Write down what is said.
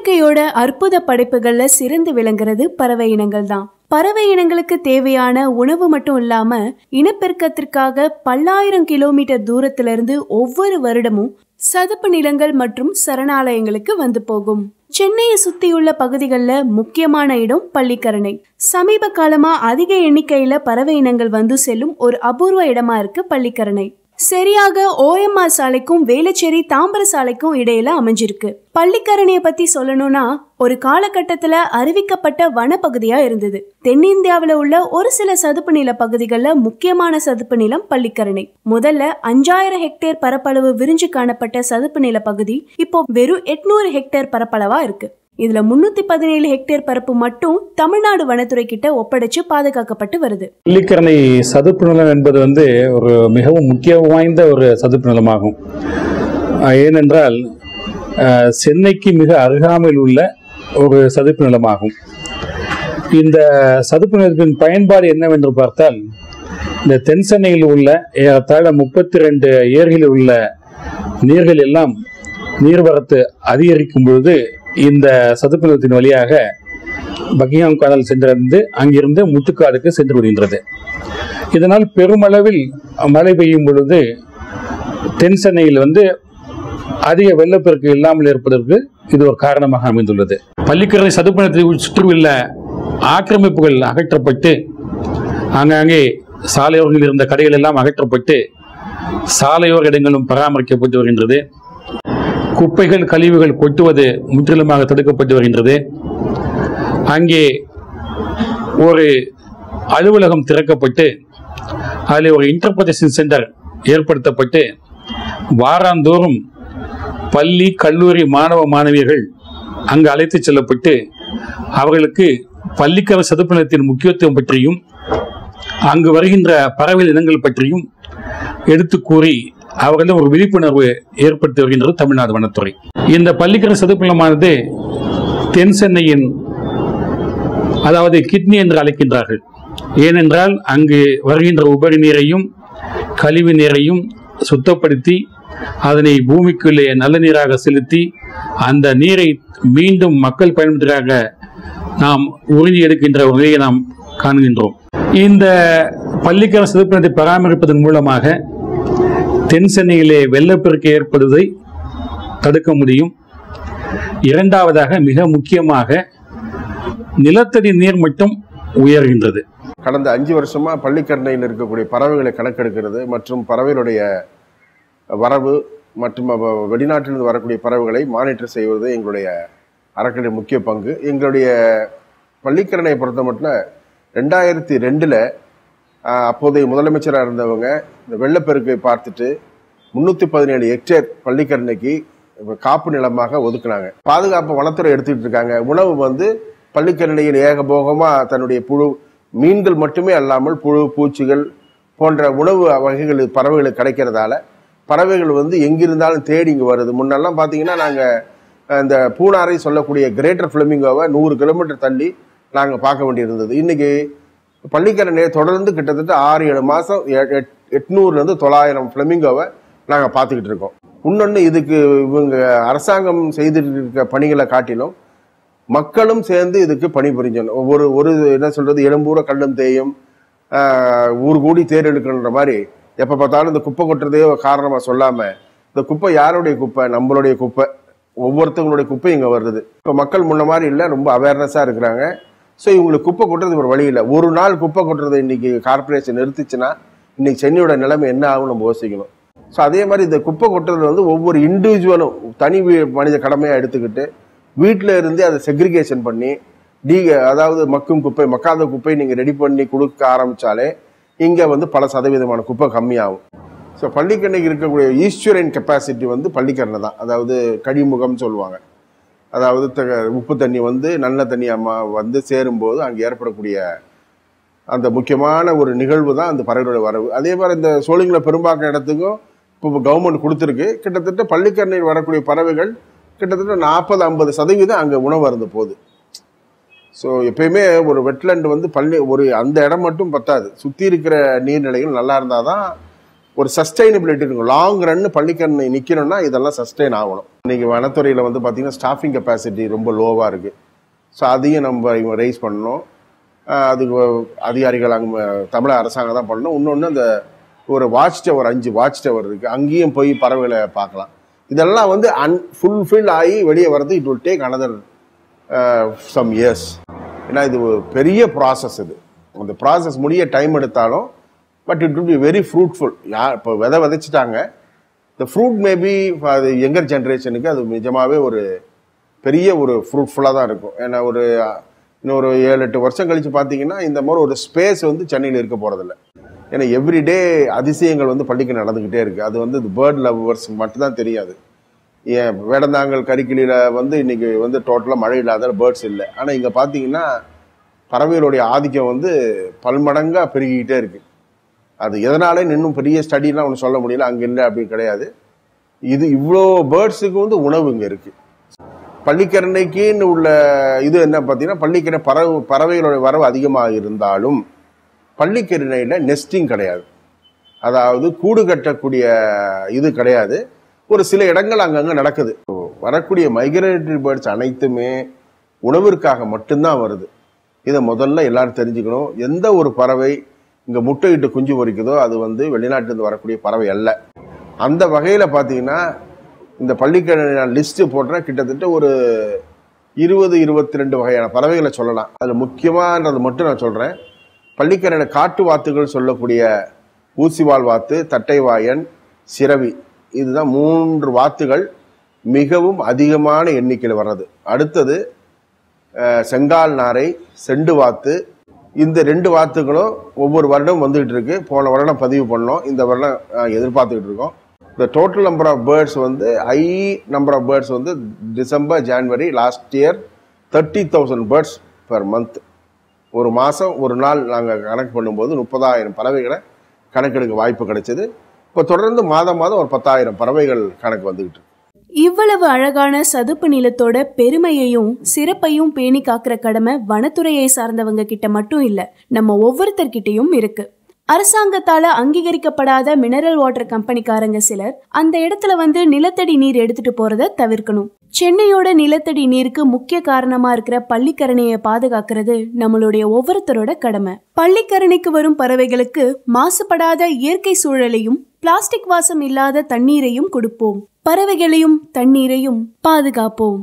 இயற்கையோட அற்புத படைப்புகள்ல சிறந்து விளங்குறது பறவை இனங்கள் தான் பறவை இனங்களுக்கு தேவையான உணவு மட்டும் இல்லாம இனப்பெருக்கத்திற்காக பல்லாயிரம் கிலோமீட்டர் தூரத்துல இருந்து ஒவ்வொரு வருடமும் சதுப்பு நிலங்கள் மற்றும் சரணாலயங்களுக்கு வந்து போகும். சென்னையை சுத்தியுள்ள பகுதிகளில் முக்கியமான இடம் பள்ளிக்கரணை. சமீப காலமா அதிக எண்ணிக்கையில பறவை இனங்கள் வந்து செல்லும் ஒரு அபூர்வ இடமா இருக்கு பள்ளிக்கரணை. சரியாக ஓஎம்ஆர் சாலைக்கும் வேலச்சேரி தாம்பர சாலைக்கும் இடையில அமைஞ்சிருக்கு. பள்ளிக்கரணையை பத்தி சொல்லணும்னா ஒரு காலகட்டத்துல அறிவிக்கப்பட்ட வனப்பகுதியா இருந்தது. தென்னிந்தியாவில உள்ள ஒரு சில சதுப்பு நில பகுதிகளில் முக்கியமான சதுப்பு நிலம் பள்ளிக்கரணை. முதல்ல அஞ்சாயிரம் ஹெக்டேர் பரப்பளவு விரிஞ்சு காணப்பட்ட சதுப்பு நில பகுதி இப்போ வெறும் எட்நூறு ஹெக்டேர் பரப்பளவா இருக்கு. இதுல முன்னூத்தி பதினேழு ஹெக்டேர் பரப்பு மட்டும் தமிழ்நாடு வனத்துறை கிட்ட ஒப்படைச்சு பாதுகாக்கப்பட்டு வருது. பள்ளிக்கரணை சதுப்பு நிலம் என்பது வந்து ஒரு மிகவும் முக்கிய வாய்ந்த ஒரு சதுப்பு நிலமாகும். ஏனென்றால் சென்னைக்கு மிக அருகாமையில் உள்ள ஒரு சதுப்பு நிலமாகும். இந்த சதுப்பு நிலத்தின் பயன்பாடு என்னவென்று பார்த்தால் இந்த தென் சென்னையில் உள்ள ஏறத்தாழ முப்பத்தி ரெண்டு ஏர்களில் உள்ள நீர்கள் எல்லாம் நீர்வரத்து அதிகரிக்கும் பொழுது இந்த சதுப்பு நிலத்தின் வழியாக பக்கிங்ஹாம் காதல் சென்றடைந்து அங்கிருந்து முட்டுக்காடுக்கு சென்று விடுகின்றது இதனால் பெருமளவில் மழை பெய்யும் பொழுது தென் சென்னையில் வந்து அதிக வெள்ளப்பெருக்கு இல்லாமல் இருப்பதற்கு இது ஒரு காரணமாக அமைந்துள்ளது. பள்ளிக்கரணை சதுப்பு நிலத்தை சுற்றியுள்ள ஆக்கிரமிப்புகள் அகற்றப்பட்டு ஆங்காங்கே சாலையோரங்களில் இருந்த கடைகள் எல்லாம் அகற்றப்பட்டு சாலையோர இடங்களும் பராமரிக்கப்பட்டு வருகின்றது. குப்பைகள் கழிவுகள் கொட்டுவது முற்றிலுமாக தடுக்கப்பட்டு வருகின்றது. அங்கே ஒரு அலுவலகம் திறக்கப்பட்டு அதில் ஒரு இன்டர்பிரேஷன் சென்டர் ஏற்படுத்தப்பட்டு வாராந்தோறும் பள்ளி கல்லூரி மாணவ மாணவியர்கள் அங்கு அழைத்து செல்லப்பட்டு அவர்களுக்கு பள்ளிக்கர சதுப்பு நிலத்தின் முக்கியத்துவம் பற்றியும் அங்கு வருகின்ற பறவை இனங்கள் பற்றியும் எடுத்து கூறி அவர்கள் ஒரு விழிப்புணர்வு ஏற்படுத்தி வருகின்றது தமிழ்நாடு வனத்துறை. இந்த பள்ளிக்கரை சதுப்பிலமானது தென் சென்னையின் அதாவது கிட்னி என்று அழைக்கின்றார்கள். ஏனென்றால் அங்கு வருகின்ற உபரி நீரையும் கழிவு நீரையும் சுத்தப்படுத்தி அதனை பூமிக்குள்ளே நல்ல நீராக செலுத்தி அந்த நீரை மீண்டும் மக்கள் பயன்பாட்டிற்காக நாம் உறுதி எடுக்கின்ற ஒரு நிலையை நாம் காண்கின்றோம். இந்த பள்ளிக்கர சிதப்பணத்தை பராமரிப்பதன் மூலமாக தென் சென்னையிலே வெள்ளப்பெருக்கு ஏற்படுவதை தடுக்க முடியும். இரண்டாவதாக மிக முக்கியமாக நிலத்தடி நீர் மட்டும் உயர்கின்றது. கடந்த அஞ்சு வருஷமா பள்ளிக்கரணையில் இருக்கக்கூடிய பறவைகளை கணக்கெடுக்கிறது மற்றும் பறவைகளுடைய வரவு மற்றும் வெளிநாட்டிலிருந்து வரக்கூடிய பறவைகளை மானிட்டர் செய்வது எங்களுடைய அறக்கட்டளை முக்கிய பங்கு. எங்களுடைய பள்ளிக்கரணையை பொறுத்த மட்டும் ரெண்டாயிரத்தி ரெண்டில் அப்போதைய முதலமைச்சராக இருந்தவங்க இந்த வெள்ளப்பெருக்கை பார்த்துட்டு முந்நூற்றி பதினேழு ஹெக்டேர் பள்ளிக்கரணைக்கு காப்பு நிலமாக ஒதுக்குனாங்க. பாதுகாப்பு வனத்துறை எடுத்துக்கிட்டு இருக்காங்க. உணவு வந்து பள்ளிக்கரணையில் ஏகபோகமாக தன்னுடைய புழு மீன்கள் மட்டுமே அல்லாமல் புழு பூச்சிகள் போன்ற உணவு வகைகள் பறவைகளுக்கு கிடைக்கிறதால பறவைகள் வந்து எங்கிருந்தாலும் தேடி இங்கே வருது. முன்னெல்லாம் பார்த்தீங்கன்னா நாங்கள் இந்த பூனாரை சொல்லக்கூடிய கிரேட்டர் ஃபிளமிங்கோவை நூறு கிலோமீட்டர் தள்ளி நாங்கள் பார்க்க வேண்டியிருந்தது. இன்றைக்கி பள்ளிக்கரணை தொடர்ந்து கிட்டத்தட்ட ஆறு ஏழு மாதம் எட்நூறுலேருந்து தொள்ளாயிரம் ஃப்ளமிங்கோவை நாங்கள் பார்த்துக்கிட்டு இருக்கோம். இன்னொன்று இதுக்கு இவங்க அரசாங்கம் செய்துட்டு இருக்க பணிகளை காட்டிலும் மக்களும் சேர்ந்து இதுக்கு பணிபுரிஞ்சணும். ஒரு ஒரு என்ன சொல்கிறது எழும்பூர கல்லும் தேயும் ஊர் கூடி தேர் எடுக்கணுன்ற மாதிரி எப்போ பார்த்தாலும் இந்த குப்பை கொட்டுறதே காரணமாக சொல்லாமல் இந்த குப்பை யாருடைய குப்பை? நம்மளுடைய குப்பை. ஒவ்வொருத்தவங்களுடைய குப்பை இங்கே வருது. இப்போ மக்கள் முன்ன மாதிரி இல்லை ரொம்ப அவேர்னஸாக இருக்கிறாங்க. ஸோ இவங்களுக்கு குப்பை கொட்டுறது ஒரு வழி இல்லை. ஒரு நாள் குப்பை கொட்டுறது இன்னைக்கு கார்ப்பரேஷன் நிறுத்துச்சுன்னா இன்னைக்கு சென்னையோட நிலைமை என்ன ஆகும் நம்ம யோசிக்கணும். ஸோ அதே மாதிரி இந்த குப்பை கொட்டுறது வந்து ஒவ்வொரு இண்டிவிஜுவலும் தனி மனித கடமையாக எடுத்துக்கிட்டு வீட்டில் இருந்தே அதை செக்ரிகேஷன் பண்ணி டீ அதாவது மக்கும் குப்பை மக்காத குப்பை நீங்கள் ரெடி பண்ணி கொடுக்க ஆரம்பித்தாலே இங்கே வந்து பல சதவீதமான குப்பை கம்மியாகும். ஸோ பள்ளிக்கண்ணைக்கு இருக்கக்கூடிய ஈஸ்வரன் கெப்பாசிட்டி வந்து பள்ளிக்கண்ணை தான். அதாவது கழிமுகம்னு சொல்லுவாங்க. அதாவது த- உப்பு தண்ணி வந்து நல்ல தண்ணியாக வந்து சேரும்போது அங்கே ஏற்படக்கூடிய அந்த முக்கியமான ஒரு நிகழ்வு தான் அந்த பறவைகளோட வரவு. அதே மாதிரி இந்த சோழிங்களை பெரும்பாக்க இடத்துக்கும் இப்போ கவர்மெண்ட் கொடுத்துருக்கு. கிட்டத்தட்ட பள்ளிக்கரணையில் வரக்கூடிய பறவைகள் கிட்டத்தட்ட நாற்பது ஐம்பது சதவீதம் அங்கே உணவு அருந்து போகுது. ஸோ எப்பயுமே ஒரு வெட்லேண்ட் வந்து பள்ளி ஒரு அந்த இடம் மட்டும் பத்தாது. சுற்றி இருக்கிற நீர்நிலைகள் நல்லா இருந்தால் தான் ஒரு சஸ்டைனபிலிட்டி இருக்கும். லாங் ரன் பள்ளிக்கண்ணை நிற்கணும்னா இதெல்லாம் சஸ்டைன் ஆகணும். இன்றைக்கி வனத்துறையில் வந்து பார்த்திங்கன்னா ஸ்டாஃபிங் கெப்பாசிட்டி ரொம்ப லோவாக இருக்குது ஸோ அதையும் நம்ம ரைஸ் பண்ணணும். அதுக்கு அதிகாரிகள் அங்கே தமிழக அரசாங்கம் தான் பண்ணணும். இன்னொன்று அந்த ஒரு வாட்ச் டவர் அஞ்சு வாட்ச் டவர் இருக்குது அங்கேயும் போய் பறவைகளை பார்க்கலாம். இதெல்லாம் வந்து அன் ஃபுல்ஃபில் ஆகி வெளியே வர்றது it will take another some years ஏன்னா இது ஒரு பெரிய ப்ராசஸ் இது. அந்த ப்ராசஸ் முடிய டைம் எடுத்தாலும் but it will be very fruitful யார் இப்போ விதை விதைச்சிட்டாங்க. இந்த ஃப்ரூட் மேபி அது யங்கர் ஜென்ரேஷனுக்கு அது நிஜமாகவே ஒரு பெரிய ஒரு ஃப்ரூட்ஃபுல்லாக தான் இருக்கும். ஏன்னா ஒரு இன்னொரு ஏழு எட்டு வருஷம் கழித்து பார்த்தீங்கன்னா இந்த மாதிரி ஒரு ஸ்பேஸ் வந்து சென்னையில் இருக்க போகிறதில்ல ஏன்னா எவ்ரிடே அதிசயங்கள் வந்து பள்ளிக்கு நடந்துக்கிட்டே இருக்குது அது வந்து பேர்ட் லவ்வர்ஸ் மட்டும்தான் தெரியாது. ஏன் வேடந்தாங்கல் கரிக்கிளியில் வந்து இன்னைக்கு வந்து டோட்டலாக மழை இல்லாத பேர்ட்ஸ் இல்லை. ஆனால் இங்கே பார்த்தீங்கன்னா பறவைகளுடைய ஆதிக்கம் வந்து பல்மடங்காக பெருகிக்கிட்டே இருக்குது அது எதனாலே இன்னும் பெரிய ஸ்டடிலாம் ஒன்று சொல்ல முடியல அங்கே இல்லை அப்படின்னு கிடையாது. இது இவ்வளோ பேர்ட்ஸுக்கு வந்து உணவு இங்கே இருக்குது பள்ளிக்கரணைக்குன்னு உள்ள இது என்ன பார்த்தீங்கன்னா பள்ளிக்கரணை பறவை பறவைகளோட வரவு அதிகமாக இருந்தாலும் பள்ளிக்கரணையில் நெஸ்டிங் கிடையாது. அதாவது கூடு கட்டக்கூடிய இது கிடையாது. ஒரு சில இடங்கள் அங்கங்கே நடக்குது. வரக்கூடிய மைக்ரேட்டரி பேர்ட்ஸ் அனைத்துமே உணவிற்காக மட்டும்தான் வருது. இதை முதல்ல எல்லாரும் தெரிஞ்சுக்கணும். எந்த ஒரு பறவை இங்கே முட்டையிட்டு குஞ்சு பொரிக்குதோ அது வந்து வெளிநாட்டிலிருந்து வரக்கூடிய பறவை அல்ல. அந்த வகையில் பார்த்தீங்கன்னா இந்த பள்ளிக்கழக நான் லிஸ்ட்டு போட்டால் கிட்டத்தட்ட ஒரு இருபது இருபத்தி ரெண்டு வகையான பறவைகளை சொல்லலாம். அதில் முக்கியமானது மட்டும் நான் சொல்கிறேன் பள்ளிக்கரணை காட்டு வாத்துகள் சொல்லக்கூடிய ஊசிவால் வாத்து தட்டைவாயன் சிரவி இதுதான் மூன்று வாத்துகள் மிகவும் அதிகமான எண்ணிக்கையில் வர்றது. அடுத்தது செங்கால் நாரை செண்டு வாத்து இந்த ரெண்டு வாத்துகளும் ஒவ்வொரு வருடம் வந்துகிட்டு இருக்கு. போன வருடம் பதிவு பண்ணோம். இந்த வருடம் எதிர்பார்த்துக்கிட்டு இருக்கோம். இந்த டோட்டல் நம்பர் ஆஃப் பேர்ட்ஸ் வந்து ஹை நம்பர் ஆஃப் பேர்ட்ஸ் வந்து December January last year thirty thousand birds per month ஒரு மாதம் ஒரு நாள் நாங்கள் கணக்கு பண்ணும்போது முப்பதாயிரம் பறவைகளை கணக்கெடுக்க வாய்ப்பு கிடைச்சது. இப்போ தொடர்ந்து மாதம் மாதம் ஒரு பத்தாயிரம் பறவைகள் கணக்கு வந்துகிட்டு இருக்கு. இவ்வளவு அழகான சதுப்பு நிலத்தோட பெருமையையும் சிறப்பையும் பேணி காக்கிற கடமை வனத்துறையை சார்ந்தவங்க கிட்ட மட்டும் இல்ல நம்ம ஒவ்வொருத்தர்கிட்டயும் இருக்கு. அரசாங்கத்தால அங்கீகரிக்கப்படாத மினரல் வாட்டர் கம்பெனிக்காரங்க சிலர் அந்த இடத்துல வந்து நிலத்தடி நீர் எடுத்துட்டு போறத தவிர்க்கணும். சென்னையோட நிலத்தடி நீருக்கு முக்கிய காரணமா இருக்கிற பள்ளிக்கரணையை பாதுகாக்கிறது நம்மளுடைய ஒவ்வொருத்தரோட கடமை. பள்ளிக்கரணைக்கு வரும் பறவைகளுக்கு மாசுபடாத இயற்கை சூழலையும் பிளாஸ்டிக் வாசம் இல்லாத தண்ணீரையும் கொடுப்போம். பறவைகளையும் தண்ணீரையும் பாதுகாப்போம்.